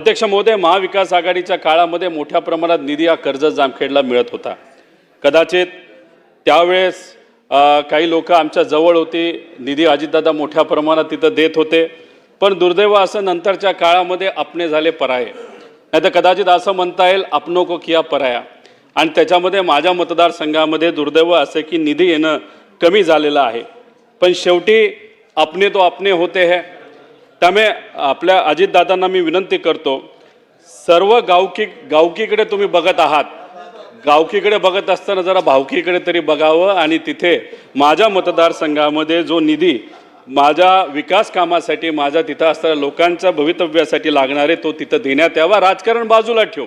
अध्यक्ष महोदय महाविकास आघाडीच्या काळामध्ये मोठ्या प्रमाणात निधी हा कर्ज जामखेडला मिळत होता. कदाचित त्यावेळेस काही लोक आमच्या जवळ होती निधी अजितदादा मोठ्या प्रमाणात तिथं देत होते. पण दुर्दैव असं नंतरच्या काळामध्ये आपणे झाले पराये. नाही तर कदाचित असं म्हणता येईल आपनो को किया पराया. आणि त्याच्यामध्ये माझ्या मतदारसंघामध्ये दुर्दैव असं की निधी येणं कमी झालेलं आहे. पण शेवटी आपणे तो आपणे होते है त्यामुळे आपल्या अजितदादांना मी विनंती करतो सर्व गावकी गावकीकडे तुम्ही बघत आहात. गावकीकडे बघत असताना जरा भावकीकडे तरी बघावं आणि तिथे माझ्या मतदारसंघामध्ये जो निधी माझ्या विकास कामासाठी माझ्या तिथं असणाऱ्या लोकांच्या भवितव्यासाठी लागणारे तो तिथं देण्यात यावा. राजकारण बाजूला ठेव.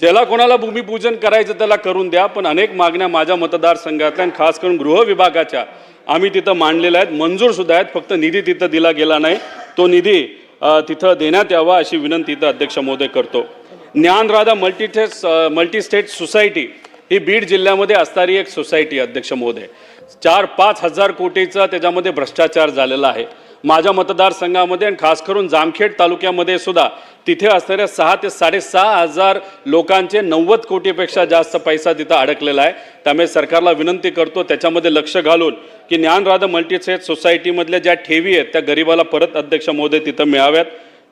ज्याला कोणाला भूमिपूजन करायचं त्याला करून द्या पण अनेक मागण्या माझ्या मतदारसंघातल्या आणि खास करून गृह विभागाच्या आम्ही तिथं मांडलेल्या आहेत. मंजूरसुद्धा आहेत फक्त निधी तिथं दिला गेला नाही. तो निधी तिथं देण्यात यावा अशी विनंती इथं अध्यक्ष महोदय करतो. ज्ञानराधा मल्टीटेस मल्टी स्टेट सोसायटी ही बीड जिल्ह्यामध्ये असणारी एक सोसायटी अध्यक्ष महोदय. चार पाच हजार कोटीचा त्याच्यामध्ये भ्रष्टाचार झालेला आहे. माझ्या मतदारसंघामध्ये आणि खास करून जामखेड तालुक्यामध्ये सुद्धा तिथे असणाऱ्या सहा ते साडेसहा हजार लोकांचे नव्वद कोटीपेक्षा जास्त पैसा तिथं अडकलेला आहे. त्यामुळे सरकारला विनंती करतो त्याच्यामध्ये लक्ष घालून की ज्ञानराधा मल्टीसेट सोसायटीमधल्या ज्या ठेवी आहेत त्या गरिबाला परत अध्यक्ष महोदय तिथं मिळाव्यात.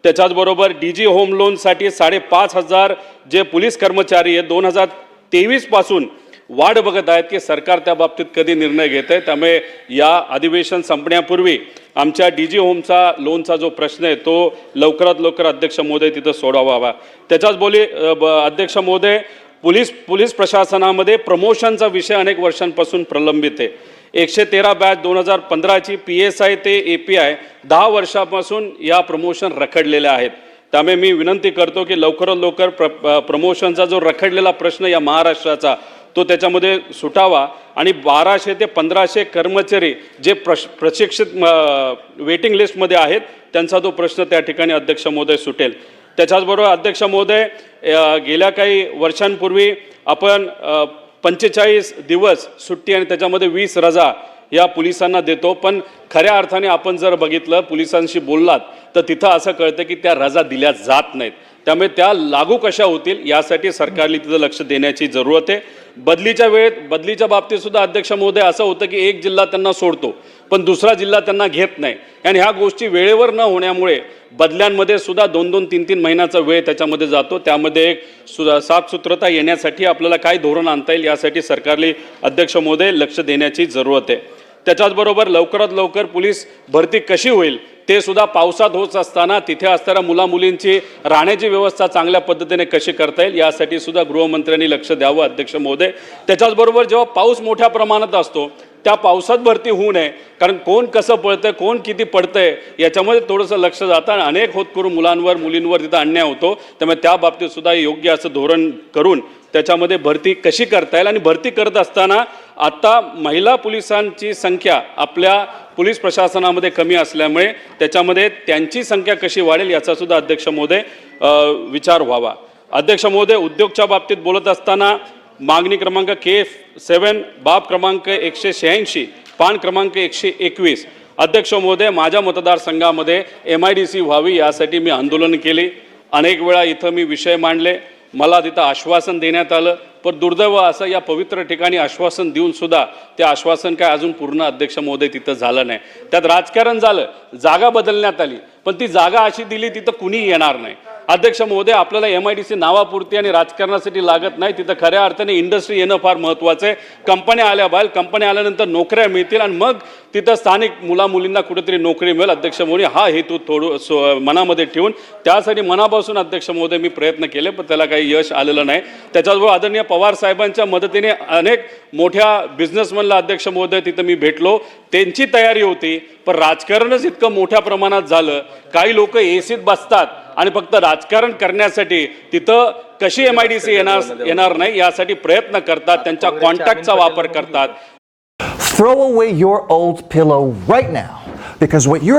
त्याच्याचबरोबर डी जी होम लोनसाठी साडेपाच हजार जे पोलीस कर्मचारी आहेत दोन हजार तेवीसपासून वाढ बघत आहेत की सरकार त्या बाबतीत कधी निर्णय घेत आहे. त्यामुळे या अधिवेशन संपण्यापूर्वी आमच्या डी जी होमचा लोनचा जो प्रश्न आहे तो लवकरात लवकर अध्यक्ष महोदय तिथं सोडवावा त्याच्याच बोली ब- अध्यक्ष महोदय पोलीस पोलीस प्रशासनामध्ये प्रमोशनचा विषय अनेक वर्षांपासून प्रलंबित आहे. एकशे तेरा बॅच दोन हजार पंधराची पी एस आय ते ए पी आय दहा वर्षापासून या प्रमोशन रखडलेल्या आहेत. त्यामुळे मी विनंती करतो की लवकरात लवकर प्र प्रमोशनचा जो रखडलेला प्रश्न या महाराष्ट्राचा तो त्याच्यामध्ये सुटावा आणि बाराशे ते पंधराशे कर्मचारी जे प्रश प्रशिक्षित वेटिंग लिस्टमध्ये आहेत त्यांचा तो प्रश्न त्या ठिकाणी अध्यक्ष महोदय सुटेल. त्याच्याचबरोबर अध्यक्ष महोदय गेल्या काही वर्षांपूर्वी आपण पंचेचाळीस दिवस सुट्टी आणि त्याच्यामध्ये वीस रजा या पोलिसांना देतो. पण खऱ्या अर्थाने आपण जर बघितलं पोलिसांशी बोललात तर तिथं असं कळतं की त्या रजा दिल्या जात नाहीत. त्यामुळे त्या लागू कशा होतील यासाठी सरकारने तिथं लक्ष देण्याची जरूरत आहे. बदलीच्या वेळेत बदलीच्या बाबतीत सुद्धा अध्यक्ष महोदय असं होतं की एक जिल्हा त्यांना सोडतो. पण दुसरा जिल्हा त्यांना घेत नाही. आणि ह्या गोष्टी वेळेवर न होण्यामुळे बदल्यांमध्ये सुद्धा दोन दोन तीन तीन महिन्याचा वेळ त्याच्यामध्ये जातो. त्यामध्ये एक सु साफसूत्रता येण्यासाठी आपल्याला काय धोरण आणता येईल यासाठी सरकारने अध्यक्ष महोदय लक्ष देण्याची जरूरत आहे. त्याच्याचबरोबर लवकरात लवकर पोलीस भरती कशी होईल ते सुद्धा पावसात होत असताना तिथे असणाऱ्या मुलामुलींची राहण्याची व्यवस्था चांगल्या पद्धतीने कशी करता येईल यासाठी सुद्धा गृहमंत्र्यांनी लक्ष द्यावं अध्यक्ष महोदय. त्याच्याचबरोबर जेव्हा पाऊस मोठ्या प्रमाणात असतो त्या पावसात भरती होऊ नये. कारण कोण कसं पळतंय कोण किती पडतंय याच्यामध्ये थोडंसं लक्ष जातं आणि अनेक होत करून मुलांवर मुलींवर तिथं अन्याय होतो. त्यामुळे त्या बाबतीत सुद्धा योग्य असं धोरण करून त्याच्यामध्ये भरती कशी करता येईल आणि भरती करत असताना आता महिला पोलिसांची संख्या आपल्या पोलीस प्रशासनामध्ये कमी असल्यामुळे त्याच्यामध्ये त्यांची संख्या कशी वाढेल याचासुद्धा अध्यक्ष महोदय विचार व्हावा. अध्यक्ष महोदय उद्योगच्या बाबतीत बोलत असताना मागणी क्रमांक के सेवन बाब क्रमांक एकशे शहाऐंशी पान क्रमांक एकशे एकवीस. अध्यक्ष महोदय माझ्या मतदारसंघामध्ये एम आय डी सी व्हावी यासाठी मी आंदोलन केले. अनेक वेळा इथं मी विषय मांडले. मला तिथं आश्वासन देण्यात आलं. पण दुर्दैव असं या पवित्र ठिकाणी आश्वासन देऊन सुद्धा ते आश्वासन काय अजून पूर्ण अध्यक्ष महोदय तिथं झालं नाही. त्यात राजकारण झालं. जागा बदलण्यात आली. पण ती जागा अशी दिली तिथं कुणी येणार नाही. अध्यक्ष महोदय आपल्याला एम आय डी सी नावापुरती आणि राजकारणासाठी लागत नाही. तिथं खऱ्या अर्थाने इंडस्ट्री येणं फार महत्त्वाचं आहे. कंपन्या आल्या बाहेर कंपन्या आल्यानंतर नोकऱ्या मिळतील आणि मग तिथं स्थानिक मुला मुलींना कुठेतरी नोकरी मिळेल. अध्यक्ष महोदय हा हेतू थोडं सो मनामध्ये ठेवून त्यासाठी मनापासून अध्यक्ष महोदय मी प्रयत्न केले पण त्याला काही यश आलेलं नाही. त्याच्याबरोबर आदरणीय पवार साहेबांच्या मदतीने अनेक मोठ्या बिझनेसमॅनला अध्यक्ष महोदय तिथं मी भेटलो. त्यांची तयारी होती पण राजकारणच इतकं मोठ्या प्रमाणात झालं. काही लोक एसीत बसतात. आणि फक्त राजकारण करण्यासाठी तिथं कशी एम आय डी सी येणार येणार नाही यासाठी प्रयत्न करतात त्यांच्या कॉन्टॅक्टचा वापर करतात. Throw away your old pillow right now because what you're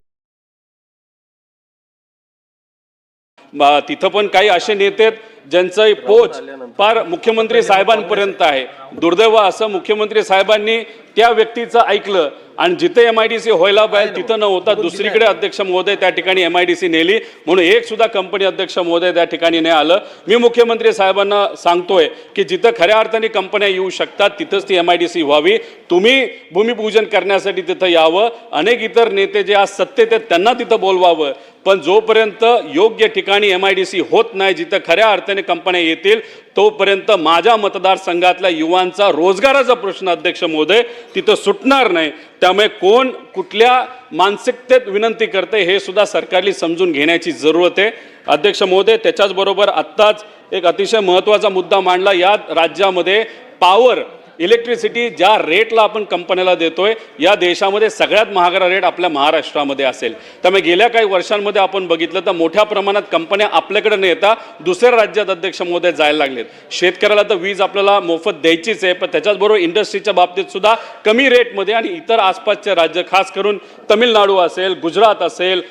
म- तिथं पण काही असे नेते आहेत ज्यांचं पोच फार मुख्यमंत्री साहेबांपर्यंत आहे. दुर्दैव असं मुख्यमंत्री साहेबांनी त्या व्यक्तीचं ऐकलं आणि जिथे एम आय डी सी व्हायला पाहिजे तिथं न होता दुसरीकडे अध्यक्ष महोदय त्या ठिकाणी एम आय डी सी नेली. म्हणून एक सुद्धा कंपनी अध्यक्ष महोदय त्या ठिकाणी नाही आलं. मी मुख्यमंत्री साहेबांना सांगतोय की जिथं खऱ्या अर्थाने कंपन्या येऊ शकतात तिथंच ती एम आय डी सी व्हावी. तुम्ही भूमिपूजन करण्यासाठी तिथं यावं. अनेक इतर नेते जे आज सत्तेत आहेत त्यांना तिथं बोलवावं. पण जोपर्यंत योग्य ठिकाणी एम आय डी सी होत नाही जिथं खऱ्या अर्थाने कंपन्या येतील तोपर्यंत माझ्या मतदारसंघातल्या युवांचा रोजगाराचा प्रश्न अध्यक्ष महोदय तिथं सुटणार नाही. त्यामुळे कोण कुठल्या मानसिकतेत विनंती करते हे सुद्धा सरकारली समजून घेण्याची जरूरत आहे. अध्यक्ष महोदय त्याच्याचबरोबर आत्ताच एक अतिशय महत्त्वाचा मुद्दा मांडला. या राज्यामध्ये पावर इलेक्ट्रिसिटी ज्या रेटला आपण कंपन्याला देतोय या देशामध्ये सगळ्यात महागडा रेट आपल्या महाराष्ट्रामध्ये असेल. त्यामुळे गेल्या काही वर्षांमध्ये आपण बघितलं तर मोठ्या प्रमाणात कंपन्या आपल्याकडे न येता दुसऱ्या राज्यात अध्यक्ष महोदय जायला लागलेत. शेतकऱ्याला तर वीज आपल्याला मोफत द्यायचीच आहे पण त्याच्याचबरोबर इंडस्ट्रीच्या बाबतीत सुद्धा कमी रेटमध्ये आणि इतर आसपासचे राज्य खास करून तमिळनाडू असेल गुजरात असेल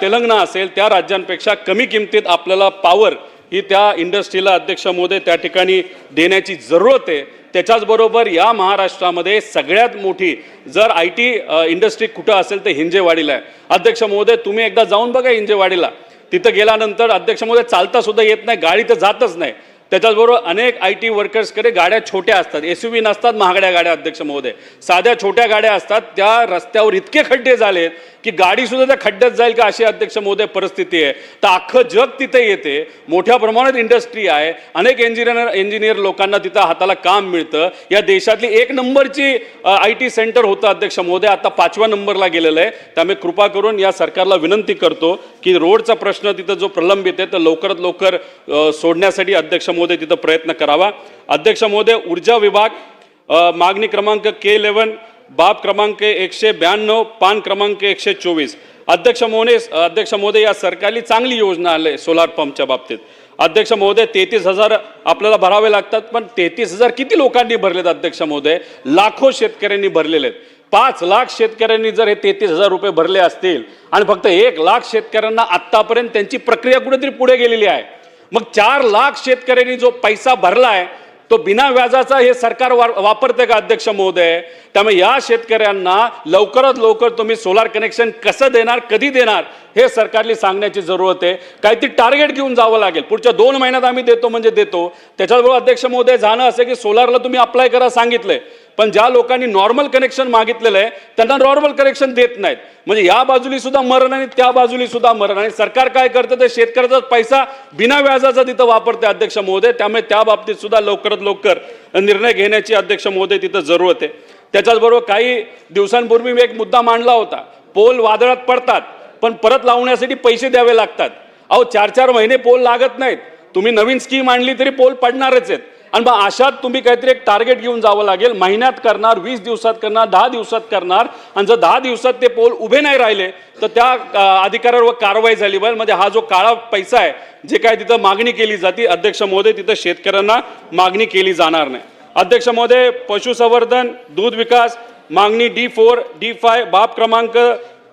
तेलंगणा असेल त्या राज्यांपेक्षा कमी किमतीत आपल्याला पॉवर ही त्या इंडस्ट्रीला अध्यक्ष महोदय त्या ठिकाणी देण्याची जरूरत आहे. त्याच्याचबरोबर या महाराष्ट्रामध्ये सगळ्यात मोठी जर आय टी इंडस्ट्री कुठं असेल तर हिंजेवाडीला आहे. अध्यक्ष महोदय तुम्ही एकदा जाऊन बघा हिंजेवाडीला. तिथं गेल्यानंतर अध्यक्ष महोदय चालता सुद्धा येत नाही गाडी तर जातच नाही. त्याच्याचबरोबर अनेक आय टी वर्कर्सकडे गाड्या छोट्या असतात. एस यू व्ही नसतात महागड्या गाड्या अध्यक्ष महोदय. साध्या छोट्या गाड्या असतात त्या रस्त्यावर इतके खड्डे झालेत की गाडी सुद्धा त्या खड्ड्यात जाईल का अशी अध्यक्ष महोदय परिस्थिती आहे. तर अख्खं जग तिथे येते. मोठ्या प्रमाणात इंडस्ट्री आहे. अनेक इंजिनियर इंजिनियर लोकांना तिथं हाताला काम मिळतं. या देशातली एक नंबरची आय टी सेंटर होतं अध्यक्ष महोदय. आता पाचव्या नंबरला गेलेलं आहे. त्यामुळे कृपा करून या सरकारला विनंती करतो की रोडचा प्रश्न तिथं जो प्रलंबित आहे तर लवकरात लवकर सोडण्यासाठी अध्यक्ष महोदय तिथं प्रयत्न करावा. अध्यक्ष महोदय ऊर्जा विभाग मागणी क्रमांक के इलेवन बाब क्रमांक एकशे ब्याण्णव पान क्रमांक एकशे चोवीस. अध्यक्ष महोदय अध्यक्ष महोदय या सरकारली चांगली योजना आले सोलार पंपच्या बाबतीत. अध्यक्ष महोदय तेहतीस हजार आपल्याला भरावे लागतात पण तेहतीस हजार किती लोकांनी भरलेत अध्यक्ष महोदय? लाखो शेतकऱ्यांनी भरलेले आहेत. पाच लाख शेतकऱ्यांनी जर हे तेहतीस हजार रुपये भरले असतील आणि फक्त एक लाख शेतकऱ्यांना आत्तापर्यंत त्यांची प्रक्रिया कुठेतरी पुढे गेलेली आहे. मग चार लाख शेतकऱ्यांनी जो पैसा भरलाय तो बिना व्याजाचा हे सरकार वा वापरते का अध्यक्ष महोदय? त्यामुळे या शेतकऱ्यांना लवकरात लवकर तुम्ही सोलार कनेक्शन कसं देणार कधी देणार? हे सरकारली सांगण्याची जरूरत आहे. काहीतरी टार्गेट घेऊन जावं लागेल. पुढच्या दोन महिन्यात आम्ही देतो म्हणजे देतो. त्याच्याबरोबर अध्यक्ष महोदय जाणं असं की सोलारला तुम्ही अप्लाय करा सांगितलंय. पण ज्या लोकांनी नॉर्मल कनेक्शन मागितलेलं आहे त्यांना नॉर्मल कनेक्शन देत नाहीत. म्हणजे या बाजूली सुद्धा मरण आणि त्या बाजूली सुद्धा मरण. आणि सरकार काय करतं ते शेतकऱ्याचा पैसा बिना व्याजाचा तिथं वापरते अध्यक्ष महोदय. त्यामुळे त्या बाबतीत सुद्धा लवकरात लवकर निर्णय घेण्याची अध्यक्ष महोदय तिथं जरूरत आहे. त्याच्याचबरोबर काही दिवसांपूर्वी मी एक मुद्दा मांडला होता. पोल वादळात पडतात. पण परत लावण्यासाठी पैसे द्यावे लागतात. अहो चार चार महिने पोल लागत नाहीत. तुम्ही नवीन स्कीम आणली तरी पोल पडणारच आहेत. आणि मग अशात तुम्ही काहीतरी एक टार्गेट घेऊन जावं लागेल. महिन्यात करणार वीस दिवसात करणार दहा दिवसात करणार. आणि जर दहा दिवसात ते पोल उभे नाही राहिले तर त्या अधिकाऱ्यावर कारवाई झाली. पाहिजे म्हणजे हा जो काळा पैसा आहे जे काय तिथं मागणी केली जाते अध्यक्ष महोदय तिथं शेतकऱ्यांना मागणी केली जाणार नाही. अध्यक्ष महोदय पशुसंवर्धन दूध विकास मागणी डी फोर डी फाय बाब क्रमांक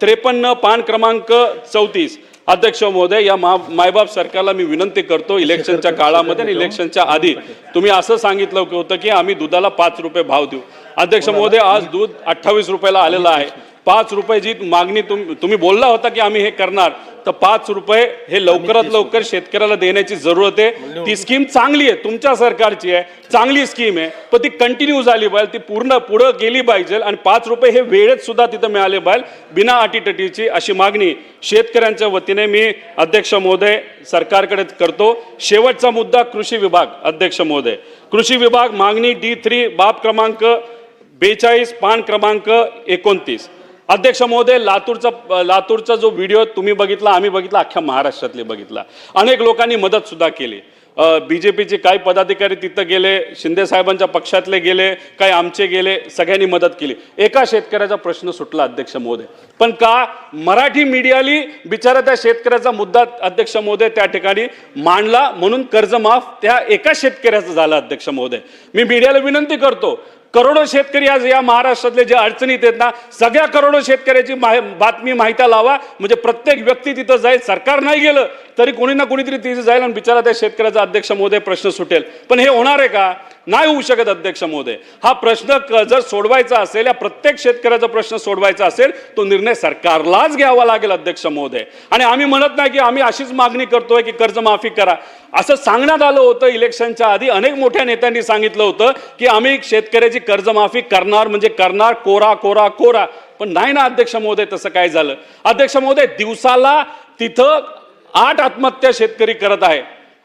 त्रेपन्न पान क्रमांक चौतीस. अध्यक्ष महोदय या मा मायबाप सरकारला मी विनंती करतो इलेक्शनच्या काळामध्ये आणि इलेक्शनच्या आधी. तुम्ही असं सांगितलं होतं की आम्ही दुधाला पाच रुपये भाव देऊ. अध्यक्ष महोदय आज दूध अठ्ठावीस रुपयाला आलेलं आहे. पाच रुपये जी मागणी तुम तुम्ही बोलला होता की आम्ही हे करणार तर पाच रुपये हे लवकरात लवकर शेतकऱ्याला देण्याची जरूरत आहे. ती स्कीम चांगली आहे तुमच्या सरकारची आहे चांगली स्कीम आहे पण ती कंटिन्यू झाली पाहिजे ती पूर्ण पुढं गेली पाहिजे आणि पाच रुपये हे वेळेत सुद्धा तिथं मिळाले पाहिजे बिना अटीतटीची अशी मागणी शेतकऱ्यांच्या वतीने मी अध्यक्ष महोदय सरकारकडे करतो. शेवटचा मुद्दा कृषी विभाग अध्यक्ष महोदय. कृषी विभाग मागणी डी थ्री बाब क्रमांक बेचाळीस पान क्रमांक एकोणतीस. अध्यक्ष महोदय लातूरचा लातूरचा जो व्हिडिओ तुम्ही बघितला आम्ही बघितला अख्ख्या महाराष्ट्रातले बघितला. अनेक लोकांनी मदत सुद्धा केली. बी जे पीचे काही पदाधिकारी तिथं गेले शिंदे साहेबांच्या पक्षातले गेले काही आमचे गेले सगळ्यांनी मदत केली. एका शेतकऱ्याचा प्रश्न सुटला अध्यक्ष महोदय. पण का मराठी मीडियाली बिचारा त्या शेतकऱ्याचा मुद्दा अध्यक्ष महोदय त्या ठिकाणी मांडला म्हणून कर्जमाफ त्या एका शेतकऱ्याचं झालं अध्यक्ष महोदय. मी मीडियाला विनंती करतो करोडो शेतकरी आज या महाराष्ट्रातले जे अडचणीत आहेत ना सगळ्या करोडो शेतकऱ्याची माहि- बातमी माहिती लावा. म्हणजे प्रत्येक व्यक्ती तिथं जाईल. सरकार नाही गेलं तरी कोणी ना कोणीतरी तिथे जाईल आणि बिचारा त्या शेतकऱ्याचा अध्यक्ष महोदय प्रश्न सुटेल. पण हे होणार आहे का? नाही होऊ शकत अध्यक्ष महोदय. हा प्रश्न जर सोडवायचा असेल या प्रत्येक शेतकऱ्याचा प्रश्न सोडवायचा असेल तो निर्णय सरकारलाच घ्यावा लागेल अध्यक्ष महोदय. आणि आम्ही म्हणत नाही की आम्ही अशीच मागणी करतोय की कर्जमाफी करा. असं सांगण्यात आलं होतं इलेक्शनच्या आधी. अनेक मोठ्या नेत्यांनी सांगितलं होतं की आम्ही शेतकऱ्याची कर्जमाफी करणार म्हणजे करणार कोरा कोरा कोरा. पण नाही ना अध्यक्ष महोदय तसं काय झालं? अध्यक्ष महोदय दिवसाला तिथं आठ आत्महत्या शेतकरी करत आहे.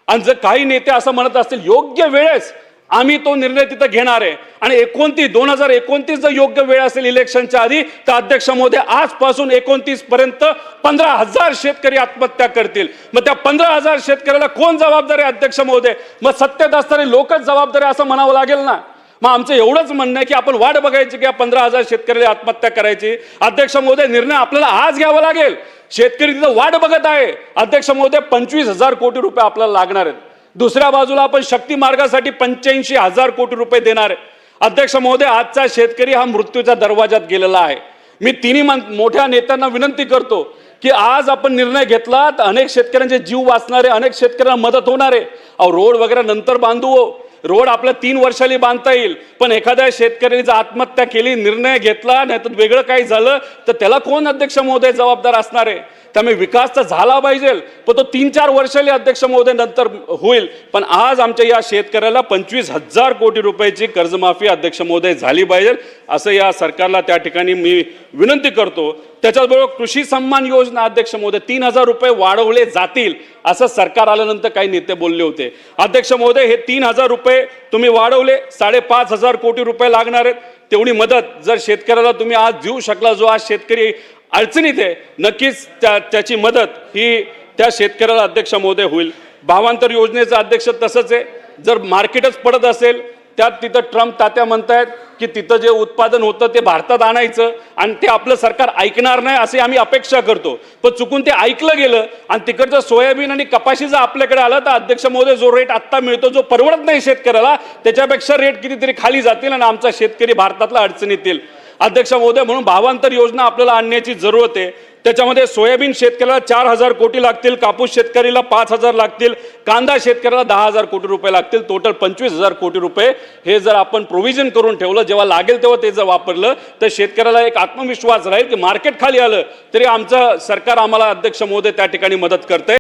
आणि जर काही नेते असं म्हणत असतील योग्य वेळेस आम्ही तो निर्णय तिथं घेणार आहे. आणि एकोणतीस दोन हजार एकोणतीस जर योग्य वेळ असेल इलेक्शनच्या आधी तर अध्यक्ष मोदी आजपासून एकोणतीस पर्यंत पंधरा हजार शेतकरी आत्महत्या करतील. मग त्या पंधरा हजार शेतकऱ्याला कोण जबाबदार आहे अध्यक्ष महोदय? मग सत्तेत असणारे लोकच जबाबदार आहे असं म्हणावं लागेल ना? मग आमचं एवढंच म्हणणं आहे की आपण वाट बघायची की पंधरा हजार शेतकऱ्याला आत्महत्या करायची. अध्यक्ष महोदय निर्णय आपल्याला आज घ्यावा लागेल. शेतकरी तिथं वाट बघत आहे. अध्यक्ष महोदय पंचवीस हजार कोटी रुपये आपल्याला लागणार आहेत. दुसऱ्या बाजूला आपण शक्ती मार्गासाठी पंच्याऐंशी हजार कोटी रुपये देणार अध्यक्ष महोदय आजचा शेतकरी हा मृत्यूच्या दरवाजात गेलेला आहे. मी तिन्ही मन- मोठ्या नेत्यांना विनंती करतो की आज आपण निर्णय घेतला तर अनेक शेतकऱ्यांचे जीव वाचणारे अनेक शेतकऱ्यांना मदत होणार आहे. अहो रोड वगैरे नंतर बांधू हो. रोड आपल्या तीन वर्षाली बांधता येईल पण एखाद्या शेतकऱ्याने जर आत्महत्या केली निर्णय घेतला नाही तर वेगळं काही झालं तर त्याला कोण अध्यक्ष महोदय जबाबदार असणार आहे? त्यामुळे विकास तर झाला पाहिजे पण तो तीन चार वर्षाले अध्यक्ष महोदय नंतर होईल. पण आज आमच्या या शेतकऱ्याला पंचवीस हजार कोटी रुपयाची कर्जमाफी अध्यक्ष महोदय झाली पाहिजे असं या सरकारला त्या ठिकाणी मी विनंती करतो. त्याच्याचबरोबर कृषी सन्मान योजना अध्यक्ष महोदय तीन हजार रुपये वाढवले जातील असं सरकार आल्यानंतर काही नेते बोलले होते. अध्यक्ष महोदय हे तीन हजार रुपये तुम्ही वाढवले साडेपाच हजार कोटी रुपये लागणार आहेत. तेवढी मदत जर शेतकऱ्याला तुम्ही आज देऊ शकला जो आज शेतकरी अडचणीत आहे. नक्कीच त्या त्याची मदत ही त्या शेतकऱ्याला अध्यक्ष महोदय होईल. भावांतर योजनेचं अध्यक्ष तसंच आहे. जर मार्केटच पडत असेल त्यात तिथं ट्रम्प तात्या म्हणतायत की तिथं जे उत्पादन होतं ते भारतात आणायचं आणि ते आपलं सरकार ऐकणार नाही असे आम्ही अपेक्षा करतो. पण चुकून ते ऐकलं गेलं आणि तिकडचं सोयाबीन आणि कपाशी जर आपल्याकडे आलं तर अध्यक्ष महोदय जो रेट आत्ता मिळतो जो परवडत नाही शेतकऱ्याला त्याच्यापेक्षा रेट कितीतरी खाली जातील आणि आमचा शेतकरी भारतातला अडचणीत येईल. अध्यक्ष महोदय म्हणून भावांतर योजना आपल्याला आणण्याची जरूरत आहे. त्याच्यामध्ये सोयाबीन शेतकऱ्याला चार हजार कोटी लागतील कापूस शेतकरीला पाच हजार लागतील कांदा शेतकऱ्याला दहा हजार कोटी रुपये लागतील टोटल पंचवीस हजार कोटी रुपये. हे जर आपण प्रोव्हिजन करून ठेवलं जेव्हा लागेल तेव्हा ते जर वापरलं तर शेतकऱ्याला एक आत्मविश्वास राहील की मार्केट खाली आलं तरी आमचं सरकार आम्हाला अध्यक्ष महोदय त्या ठिकाणी मदत करतंय.